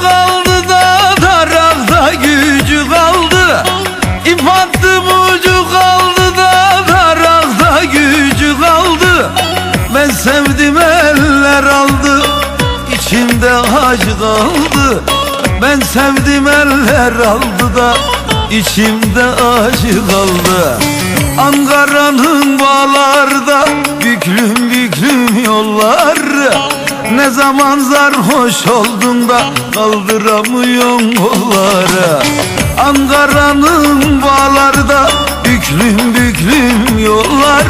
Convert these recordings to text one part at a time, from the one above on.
kaldı da tarakta gücü kaldı. İp attım ucu kaldı da tarakta gücü kaldı. Ben sevdim eller aldı içimde acı kaldı. Ben sevdim eller aldı da içimde acı kaldı. Ankara'nın bağlarda büklüm büklüm yollar Ne zaman sarhoş oldun da kaldıramıyorsun kolları? Ankara'nın bağlarda büklüm büklüm yollar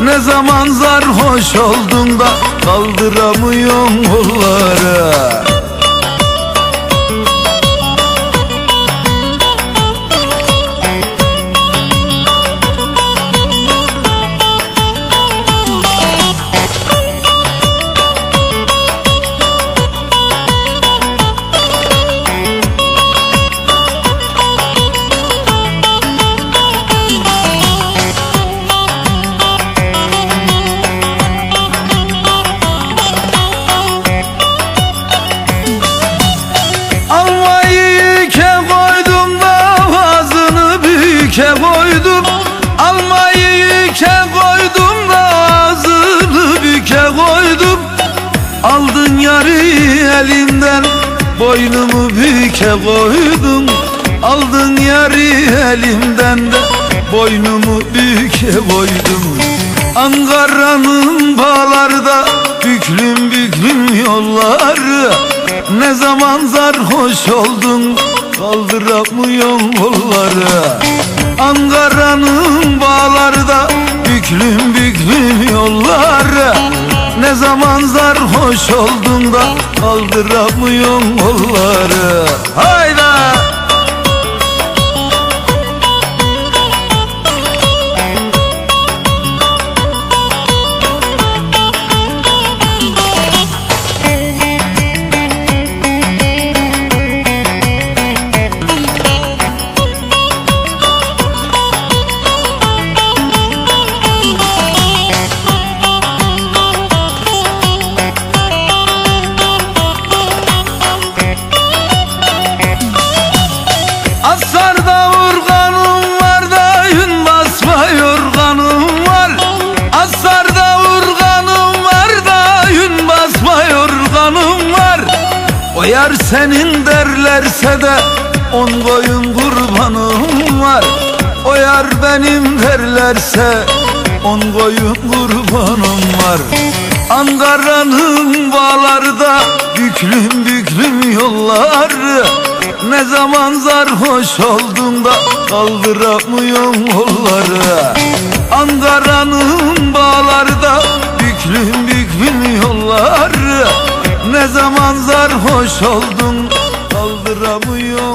Ne zaman sarhoş oldun da kaldıramıyorsun kolları büke koydum Almayı yüke koydum da ağzını büke koydum. Aldın yarı elimden boynumu büke koydum. Aldın yarı elimden de boynumu büke koydum. Ankara'nın bağlarda büklüm büklüm yolları. Ne zaman sarhoş oldun kaldıramıyorsun kolları Ankara'nın bağlarda büklüm büklüm yolları Ne zaman sarhoş oldun da kaldıramıyorsun kolları Hayda! Yar senin derlerse de on koyun kurbanım var. O yar benim derlerse on koyun kurbanım var. Ankara'nın bağlarda büklüm büklüm yolları. Ne zaman sarhoş oldun da kaldıramıyorsun kolları Ankara'nın bağlarda büklüm büklüm yolları Ne zaman sarhoş oldun? Kaldıramıyorsun